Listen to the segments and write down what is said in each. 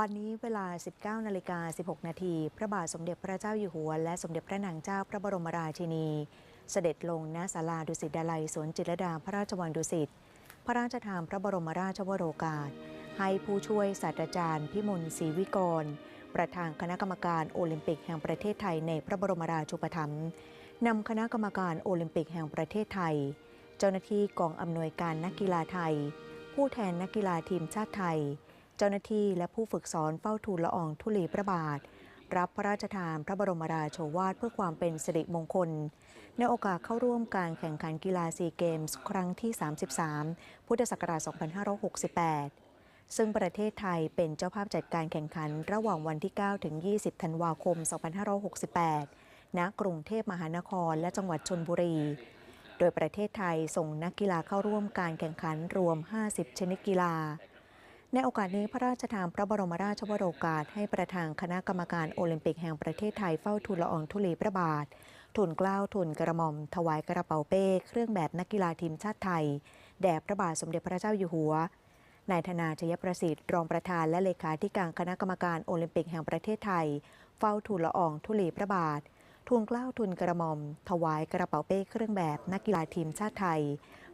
วันนี้เวลา 19 นาฬิกา 16 นาที พระบาทสมเด็จพระเจ้าอยู่หัว และสมเด็จพระนางเจ้าพระบรมราชินี เสด็จลงณศาลาดุสิตดาลัยสวนจิตรดาพระราชวังดุสิต พระราชทานพระบรมราชวโรกาส ให้ผู้ช่วยศาสตราจารย์พิมลศรีวิกร ประธานคณะกรรมการโอลิมปิกแห่งประเทศไทยในพระบรมราชูปถัมภ์นำคณะกรรมการโอลิมปิกแห่งประเทศไทย เจ้าหน้าที่กองอำนวยการนักกีฬาไทย ผู้แทนนักกีฬาทีมชาติไทย เจ้าหน้าที่และผู้ฝึกสอนเฝ้าทูลละอองธุลีพระบาท รับพระราชทานพระบรมราโชวาทเพื่อความเป็นสิริมงคล ในโอกาสเข้าร่วมการแข่งขันกีฬาซีเกมส์ครั้งที่ 33 พุทธศักราช 2568 ซึ่งประเทศไทยเป็นเจ้าภาพจัดการแข่งขันระหว่างวันที่ 9 ถึง 20 ธันวาคม 2568 ณ กรุงเทพมหานครและจังหวัดชนบุรีโดยประเทศไทยส่งนักกีฬาเข้าร่วมการแข่งขันรวม 50 ชนิดกีฬา ในโอกาสนี้พระราชทานพระบรมราชวโรกาสให้ประธานคณะกรรมการโอลิมปิกแห่งประเทศไทยเฝ้าทูลละอองธุลีพระบาททูลเกล้าทูลกระหม่อม ถวายกระเป๋าเป้ เครื่องแบบนักกีฬาทีมชาติไทย แด่พระบาทสมเด็จพระเจ้าอยู่หัวนายธนาชยประสิทธิ์รองประธานและเลขาธิการคณะกรรมการโอลิมปิกแห่งประเทศไทย เฝ้าทูลละอองธุลีพระบาททูลเกล้าทูลกระหม่อม ถวายกระเป๋าเป้เครื่องแบบนักกีฬาทีมชาติไทย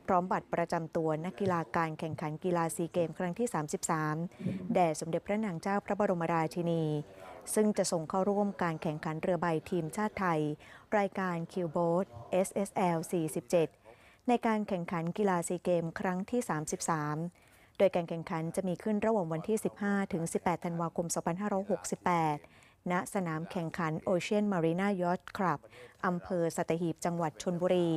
พร้อมบัตรประจำตัวนักกีฬาการแข่งขันกีฬาซีเกมครั้งที่ 33 แด่สมเด็จพระนางเจ้าพระบรมราชินี ซึ่งจะส่งเข้าร่วมการแข่งขันเรือใบทีมชาติไทย รายการคิวโบ t SSL 47 ในการแข่งขันกีฬาซีเกมครั้งที่ 33 โดยการแข่งขันจะมีขึ้นระหว่างวันที่ 15 ถึง 18 ธันวาคม 2568ณสนามแข่งขัน Ocean Marina Yacht Club อำเภอสัตหีบ จังหวัดชนบุรี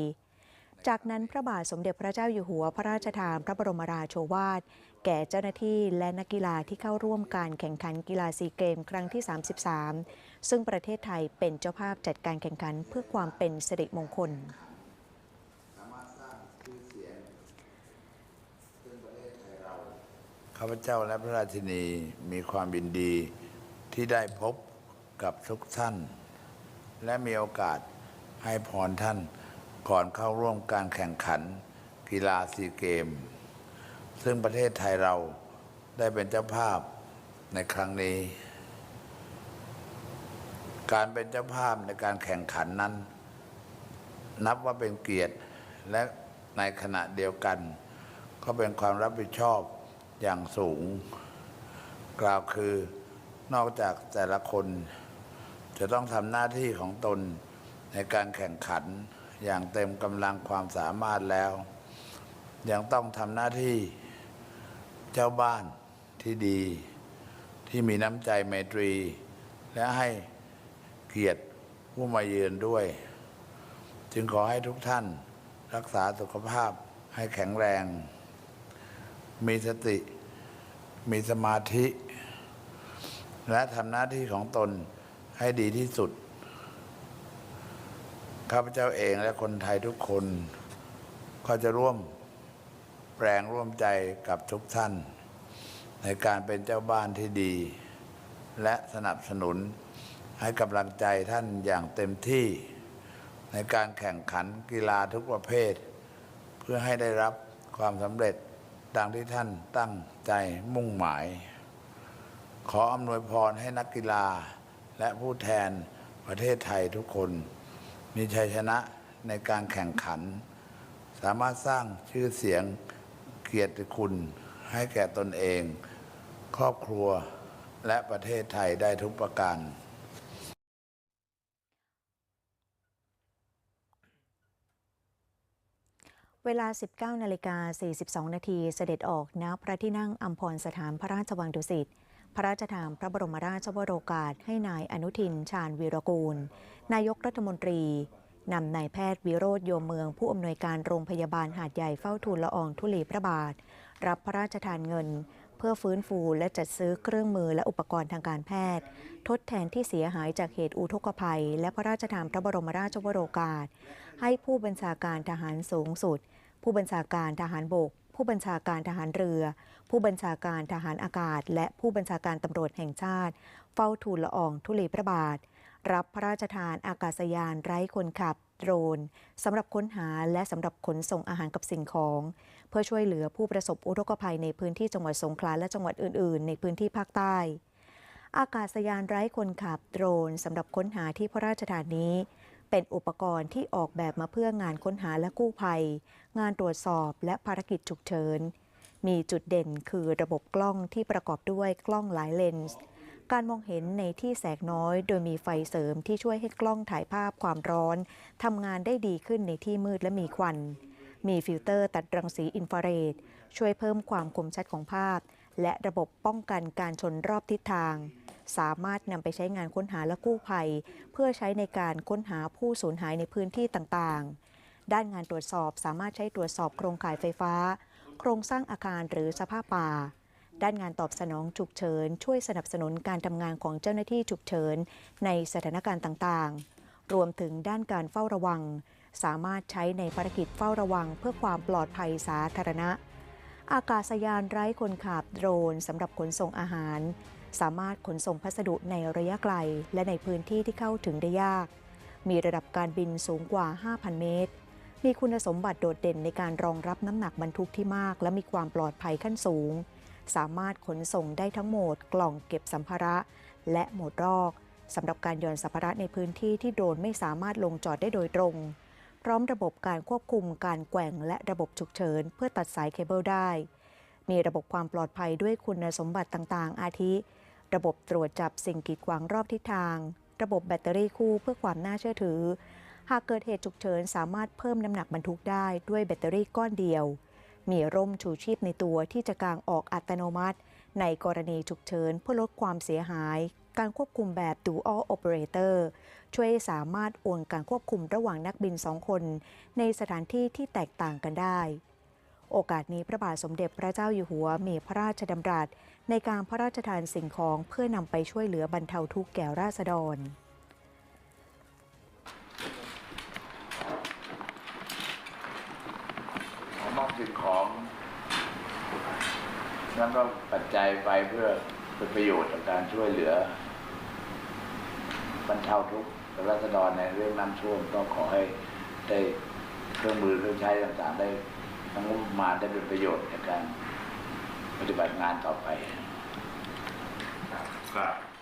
จากนั้นพระบาทสมเด็จพระเจ้าอยู่หัวพระราชทานพระบรมราโชวาท แก่เจ้าหน้าที่และนักกีฬาที่เข้าร่วมการแข่งขันกีฬาซีเกม ครั้งที่ 33 ซึ่งประเทศไทยเป็นเจ้าภาพจัดการแข่งขันเพื่อความเป็นสิริมงคลข้าพเจ้าและพระราชินีมีความยินดีที่ได้พบกับทุกท่าน และมีโอกาสให้พรท่าน ก่อนเข้าร่วมการแข่งขันกีฬาซีเกม ซึ่งประเทศไทยเราได้เป็นเจ้าภาพในครั้งนี้ การเป็นเจ้าภาพในการแข่งขันนั้น นับว่าเป็นเกียรติและในขณะเดียวกัน ก็เป็นความรับผิดชอบอย่างสูง กล่าวคือนอกจากแต่ละคน จะต้องทำหน้าที่ของตนในการแข่งขัน อย่างเต็มกำลังความสามารถแล้ว ยังต้องทำหน้าที่เจ้าบ้านที่ดี ที่มีน้ำใจไมตรี และให้เกียรติผู้มาเยือนด้วย จึงขอให้ทุกท่านรักษาสุขภาพให้แข็งแรง มีสติ มีสมาธิ และทำหน้าที่ของตนให้ดีที่สุด ข้าพเจ้าเองและคนไทยทุกคน ก็จะร่วมแปลงร่วมใจกับทุกท่าน ในการเป็นเจ้าบ้านที่ดี และสนับสนุนให้กำลังใจท่านอย่างเต็มที่ ในการแข่งขันกีฬาทุกประเภท เพื่อให้ได้รับความสำเร็จดังที่ท่านตั้งใจมุ่งหมาย ขออำนวยพรให้นักกีฬาและผู้แทนประเทศไทยทุกคน มีชัยชนะในการแข่งขัน สามารถสร้างชื่อเสียงเกียรติคุณให้แก่ตนเอง ครอบครัวและประเทศไทยได้ทุกประการเวลา 19 นาฬิกา 42 นาที เสด็จออกณพระที่นั่งอัมพรสถานพระราชวังดุสิต พระราชทานพระบรมราชวโรกาสให้นายอนุทินชาญวีรกูล นายกรัฐมนตรีนำนายแพทย์วิโรธโยมเมือง ผู้อำนวยการโรงพยาบาลหาดใหญ่เฝ้าทูลละอองธุลีพระบาท รับพระราชทานเงิน เพื่อฟื้นฟูและจัดซื้อเครื่องมือและอุปกรณ์ทางการแพทย์ ทดแทนที่เสียหายจากเหตุอุทกภัย และพระราชทานพระบรมราชวโรกาส ให้ผู้บัญชาการทหารสูงสุด ผู้บัญชาการทหารบก ผู้บัญชาการทหารเรือ ผู้บัญชาการทหารอากาศ และผู้บัญชาการตำรวจแห่งชาติ เฝ้าทูลละอองธุลีพระบาท รับพระราชทานอากาศยานไร้คนขับโดรนสำหรับค้นหาและสำหรับขนส่งอาหารกับสิ่งของ เพื่อช่วยเหลือผู้ประสบอุทกภัยในพื้นที่จังหวัดสงขลาและจังหวัดอื่น ๆ ในพื้นที่ภาคใต้ อากาศยานไร้คนขับโดรนสำหรับค้นหาที่พระราชทานนี้ เป็นอุปกรณ์ที่ออกแบบมาเพื่องานค้นหาและกู้ภัย งานตรวจสอบและภารกิจฉุกเฉิน มีจุดเด่นคือระบบกล้องที่ประกอบด้วยกล้องหลายเลนส์ การมองเห็นในที่แสกน้อย โดยมีไฟเสริมที่ช่วยให้กล้องถ่ายภาพความร้อนทำงานได้ดีขึ้นในที่มืดและมีควัน มีฟิลเตอร์ตัดรังสีอินฟราเรดช่วยเพิ่มความคมชัดของภาพ และระบบป้องกันการชนรอบทิศทาง สามารถนำไปใช้งานค้นหาและกู้ภัย เพื่อใช้ในการค้นหาผู้สูญหายในพื้นที่ต่างๆ ด้านงานตรวจสอบสามารถใช้ตรวจสอบโครงข่ายไฟฟ้า โครงสร้างอาคารหรือสภาพป่า ด้านงานตอบสนองฉุกเฉิน ช่วยสนับสนุนการทำงานของเจ้าหน้าที่ฉุกเฉิน ในสถานการณ์ต่างๆ รวมถึงด้านการเฝ้าระวัง สามารถใช้ในภารกิจเฝ้าระวัง เพื่อความปลอดภัยสาธารณะ อากาศยานไร้คนขับโดรนสำหรับขนส่งอาหาร สามารถขนส่งพัสดุในระยะไกล และในพื้นที่ที่เข้าถึงได้ยาก มีระดับการบินสูงกว่า 5,000 เมตร มีคุณสมบัติโดดเด่นในการรองรับน้ำหนักบรรทุกที่มาก และมีความปลอดภัยขั้นสูง สามารถขนส่งได้ทั้งโหมดกล่องเก็บสัมภาระ และโหมดรอกสำหรับการย่อนสัมภาระในพื้นที่ที่โดรนไม่สามารถลงจอดได้โดยตรง พร้อมระบบการควบคุมการแกว่งและระบบฉุกเฉิน เพื่อตัดสายเคเบิลได้ มีระบบความปลอดภัยด้วยคุณสมบัติต่างๆ อาทิ ระบบตรวจจับสิ่งกีดขวางรอบทิศทาง ระบบแบตเตอรี่คู่เพื่อความน่าเชื่อถือ หากเกิดเหตุฉุกเฉินสามารถเพิ่มน้ำหนักบรรทุกได้ด้วยแบตเตอรี่ก้อนเดียว มีร่มชูชีพในตัวที่จะกางออกอัตโนมัติ ในกรณีฉุกเฉินเพื่อลดความเสียหาย การควบคุมแบบ Dual Operator ช่วยสามารถโอนการควบคุมระหว่างนักบินสองคน ในสถานที่ที่แตกต่างกันได้ โอกาสนี้พระบาทสมเด็จพระเจ้าอยู่หัวมีพระราชดำรัส ในการพระราชทานสิ่งของเพื่อนำไปช่วยเหลือบรรเทาทุกข์แก่ราษฎรมอบสิ่งของแล้วก็ปัจจัยไปเพื่อเป็นประโยชน์ต่อการช่วยเหลือบรรเทาทุกข์รัษฎรในเรื่องน้ำท่วมก็ขอให้ได้เครื่องมือเครื่องใช้ต่างๆได้ ทั้งงบประมาณได้เป็นประโยชน์ในการปฏิบัติงานต่อไป ครับ